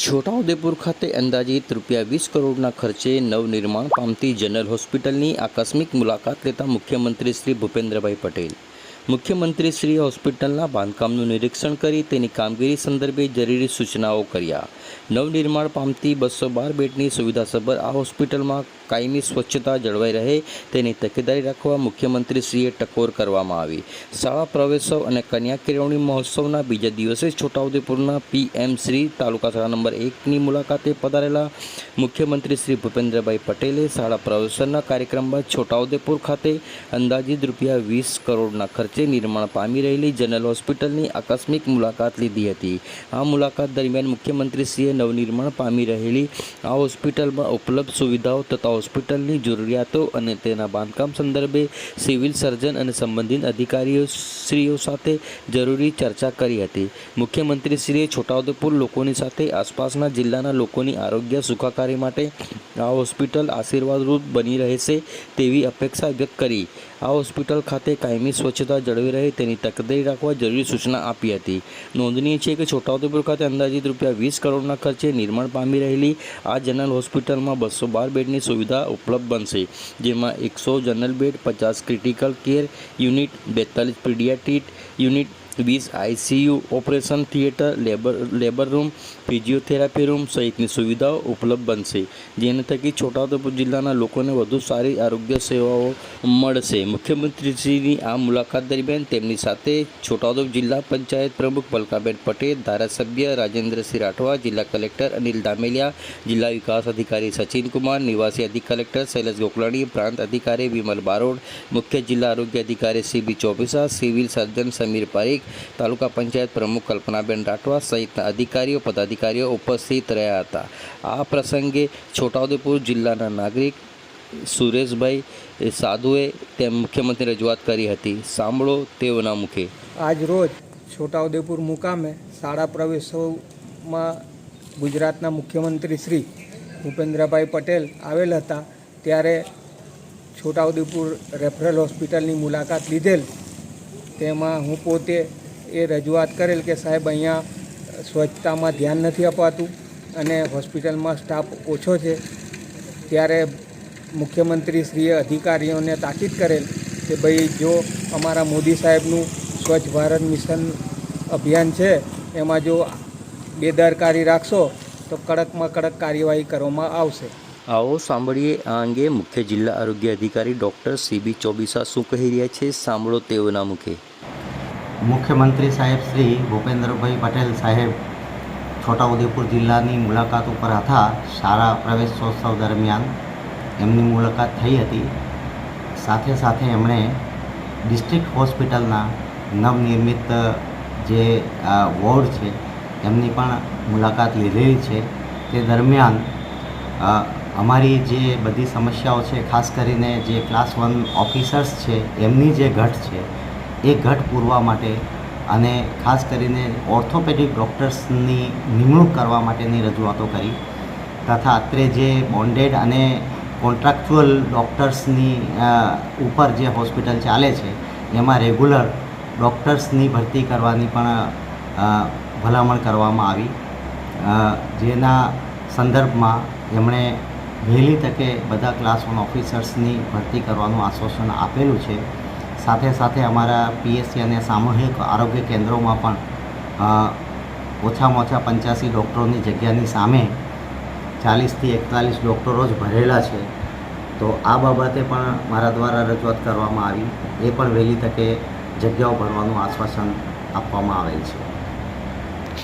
છોટાઉદેપુર ખાતે અંદાજિત રૂપિયા વીસ કરોડના ખર્ચે નવનિર્માણ પામતી જનરલ હોસ્પિટલની આકસ્મિક મુલાકાત લેતા મુખ્યમંત્રી શ્રી ભૂપેન્દ્રભાઈ પટેલ. મુખ્યમંત્રી શ્રી હોસ્પિટલના બાંધકામનું નિરીક્ષણ કરી તેની કામગીરી સંદર્ભે જરૂરી સૂચનાઓ કર્યા. નવનિર્માણ પામતી બસો બાર બેડની સુવિધાસભર આ હોસ્પિટલમાં કાયમી સ્વચ્છતા જળવાઈ રહે તેની તકેદારી રાખવા મુખ્યમંત્રીશ્રીએ ટકોર કરવામાં આવી. શાળા પ્રવેશોત્સવ અને કન્યા કેળવણી મહોત્સવના બીજા દિવસે છોટાઉદેપુરના પીએમ શ્રી તાલુકા શાળા નંબર એકની મુલાકાતે પધારેલા મુખ્યમંત્રી શ્રી ભૂપેન્દ્રભાઈ પટેલે શાળા પ્રવેશનના કાર્યક્રમ બાદ છોટાઉદેપુર ખાતે અંદાજિત રૂપિયા વીસ કરોડના ખર્ચે નિર્માણ પામી રહેલી જનરલ હોસ્પિટલની આકસ્મિક મુલાકાત લીધી હતી. આ મુલાકાત દરમિયાન મુખ્યમંત્રીશ્રીએ નવનિર્માણ પામી રહેલી આ હોસ્પિટલમાં ઉપલબ્ધ સુવિધાઓ તથા હોસ્પિટલની જરૂરિયાતો અને તેના બાંધકામ સંદર્ભે સિવિલ સર્જન અને સંબંધિત અધિકારીઓ શ્રીઓ સાથે જરૂરી ચર્ચા કરી હતી. મુખ્યમંત્રીશ્રીએ છોટાઉદેપુર લોકોની સાથે આસપાસના જિલ્લાના લોકોની આરોગ્ય સુખાકારી માટે આ હોસ્પિટલ આશીર્વાદરૂપ બની રહેશે તેવી અપેક્ષા વ્યક્ત કરી. આ હોસ્પિટલ ખાતે કાયમી સ્વચ્છતા જળવી રહે તેની તકેદારી રાખવા જરૂરી સૂચના આપી હતી. નોંધનીય છે કે છોટાઉદેપુર ખાતે અંદાજિત રૂપિયા વીસ કરોડના ખર્ચે નિર્માણ પામી રહેલી આ જનરલ હોસ્પિટલમાં બસો બાર બેડની સુવિધા ઉપલબ્ધ બનશે, જેમાં એકસો જનરલ બેડ, પચાસ ક્રિટિકલ કેર યુનિટ, બેતાલીસ પીડિયાટ્રીટ યુનિટ વીસ ICU operation theatre labour labour room physiotherapy room સહિતની સુવિધાઓ ઉપલબ્ધ બનશે. જેને થકી છોટાઉદેપુર જિલ્લાના લોકોને વધુ સારી આરોગ્ય સેવાઓ મળશે. મુખ્યમંત્રીશ્રીની આ મુલાકાત દરમિયાન તેમની સાથે છોટાઉદેપુર જિલ્લા પંચાયત પ્રમુખ પલકાબેન પટેલ, ધારાસભ્ય રાજેન્દ્રસિંહ રાઠવા, જિલ્લા કલેક્ટર અનિલ દામેલિયા જિલ્લા વિકાસ અધિકારી સચિન કુમાર નિવાસી અધિક કલેક્ટર શૈલેષ ગોકલાણી, પ્રાંત અધિકારી વિમલ બારોડ, મુખ્ય જિલ્લા આરોગ્ય અધિકારી CB Chobisa civil surgeon Samir Parikh taluka panchayat પ્રમુખ કલ્પનાબેન રાઠવા સહિતના અધિકારીઓ, પદાધિકારીઓ ઉપસ્થિત રહ્યા હતા. આ પ્રસંગે છોટાઉદેપુર જિલ્લાના નાગરિક સુરેશભાઈ સાધુએ તેમ મુખ્યમંત્રી રજૂઆત કરી હતી. સાંભળો તેઓના મુખે. આજ રોજ છોટાઉદેપુર મુકામે શાળા પ્રવેશોમાં ગુજરાતના મુખ્યમંત્રી શ્રી ભૂપેન્દ્રભાઈ પટેલ આવેલ હતા. ત્યારે છોટાઉદેપુર રેફરલ હોસ્પિટલની મુલાકાત લીધેલ. તેમાં હું પોતે એ રજૂઆત કરેલ કે સાહેબ, અહીંયા સ્વચ્છતામાં ધ્યાન નથી અપાતું અને હોસ્પિટલમાં સ્ટાફ ઓછો છે. ત્યારે મુખ્યમંત્રીશ્રીએ અધિકારીઓને તાકીદ કરેલ કે ભાઈ, જો અમારા મોદી સાહેબનું સ્વચ્છ ભારત મિશન અભિયાન છે, એમાં જો બેદરકારી રાખશો, તો કડકમાં કડક કાર્યવાહી કરવામાં આવશે. આવો સાંભળીએ આ અંગે મુખ્ય જિલ્લા આરોગ્ય અધિકારી ડૉક્ટર સીબી ચોબીસા શું કહી રહ્યા છે. સાંભળો તેઓના મુખે. મુખ્યમંત્રી સાહેબ શ્રી ભૂપેન્દ્રભાઈ પટેલ સાહેબ છોટાઉદેપુર જિલ્લાની મુલાકાત ઉપર હતા. શાળા પ્રવેશોત્સવ દરમિયાન એમની મુલાકાત થઈ હતી. સાથે સાથે એમણે ડિસ્ટ્રિક્ટ હોસ્પિટલના નવનિર્મિત જે વોર્ડ છે, એમની પણ મુલાકાત લીધેલી છે. તે દરમિયાન અમારી જે બધી સમસ્યાઓ છે, ખાસ કરીને જે ક્લાસ વન ઓફિસર્સ છે, એમની જે ઘટ છે એ ઘટ પૂરવા માટે અને ખાસ કરીને ઓર્થોપેડિક ડૉક્ટર્સની નિમણૂક કરવા માટેની રજૂઆતો કરી તથા અત્રે જે બોન્ડેડ અને કોન્ટ્રાક્ચ્યુઅલ ડૉક્ટર્સની ઉપર જે હોસ્પિટલ ચાલે છે, એમાં રેગ્યુલર ડૉક્ટર્સની ભરતી કરવાની પણ ભલામણ કરવામાં આવી. જેના સંદર્ભમાં એમણે વહેલી તકે બધા ક્લાસ વન ઓફિસર્સની ભરતી કરવાનું આશ્વાસન આપેલું છે. સાથે સાથે અમારા પીએસસી અને સામૂહિક આરોગ્ય કેન્દ્રોમાં પણ ઓછામાં ઓછા પંચ્યાસી ડૉક્ટરોની જગ્યાની સામે ચાલીસથી એકતાલીસ ડૉક્ટરો જ ભરેલા છે. તો આ બાબતે પણ મારા દ્વારા રજૂઆત કરવામાં આવી. એ પણ વહેલી તકે જગ્યાઓ ભરવાનું આશ્વાસન આપવામાં આવેલ છે.